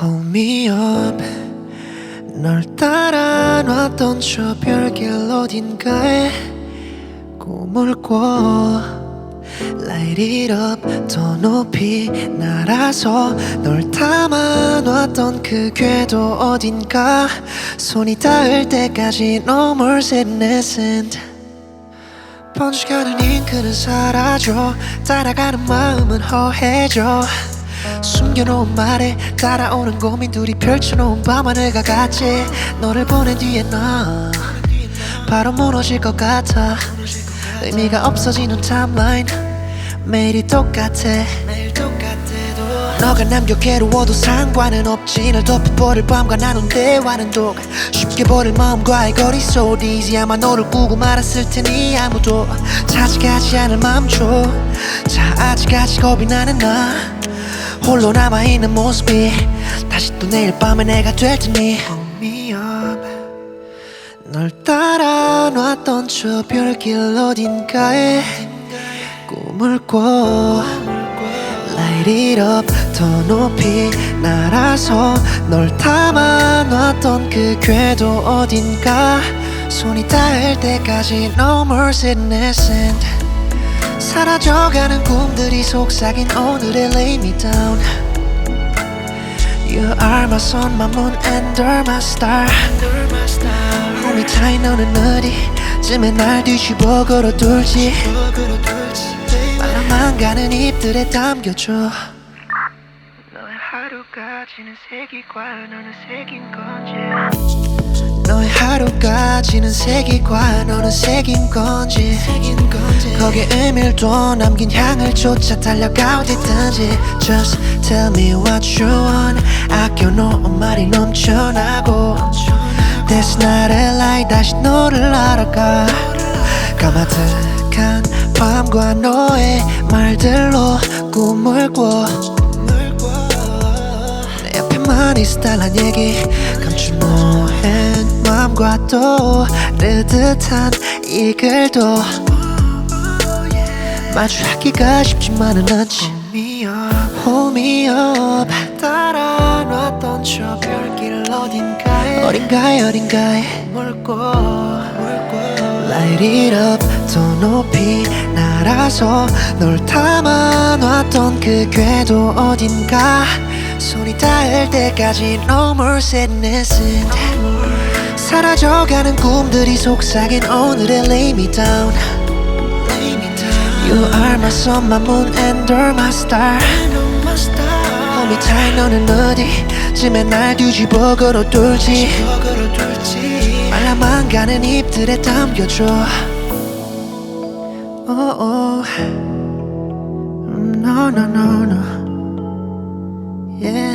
Hold me up. 널 따라 놨던 저 별길 어딘가에 꿈을 꿔. Light it up. 더 높이 날아서 널 담아 놨던 그 궤도 어딘가. 손이 닿을 때까지 No more sadness 번져가는 잉크는 사라져. 따라가는 마음은 허해져 숨겨놓은 말에 따라오는 고민들이 펼쳐놓은 밤 하늘과 같이 너를 보낸 뒤에 나 바로 무너질 것 같아. 의미가 없어지는 타임라인 매일이 똑같아. 너가 남겨 괴로워도 상관은 없지. 널 덮어버릴 밤과 나눈 대화는 독. 쉽게 버릴 마음과의 거리 so easy 아마 너를 꾸고 말았을 테니 아무도 찾아가지 않을 맘 줘. 자 아직까지 겁이 나는 나 홀로 남아있는 모습이 다시 또 내일 밤에 내가 될 테니. 널 따라 놨던 저 별길 어딘가에 꿈을 꿔. Light it up 더 높이 날아서 널 담아 놨던 그 궤도 어딘가. 손이 닿을 때까지 No more sadness and 사라져가는 꿈들이 속삭인 오늘의 lay me down. You are my sun, my moon and you're my star. Hold me tight 너는 어디쯤에 날 뒤집어 걸어둘지. 말라만 가는 잎들에 담겨줘. 너의 하루가 지는 색이 과연 어느 색인 건지 하루가 지는 색이 과연 어느 색인 건지. 거기에 의미를 남긴 향을 쫓아 달려가 어디든지. Just tell me what you want. 아껴놓은 말이 넘쳐나고. This night I like 다시 너를 알아가. 까마득한 밤과 너의 말들로 꿈을 꿔. 내 옆에만 있어 달란 얘기. 감춘 너의 마음과 또 느듯한 이 글도 마주하기가 쉽지만은 않지. Hold me up 따라 놨던 저 별길 어딘가에 어딘가에 어딘가에 물고 Light it up 더 높이 날아서 널 담아 놨던 그 궤도 어딘가. 손이 닿을 때까지 No more sadness 사라져가는 꿈들이 속삭인 오늘의 lay me down You are my sun, my moon and you're my star me tight 너는 어디쯤에 날 뒤집어 걸어둘지 말라만 가는 잎들에 담겨줘 oh, oh. No, no, no, no Yeah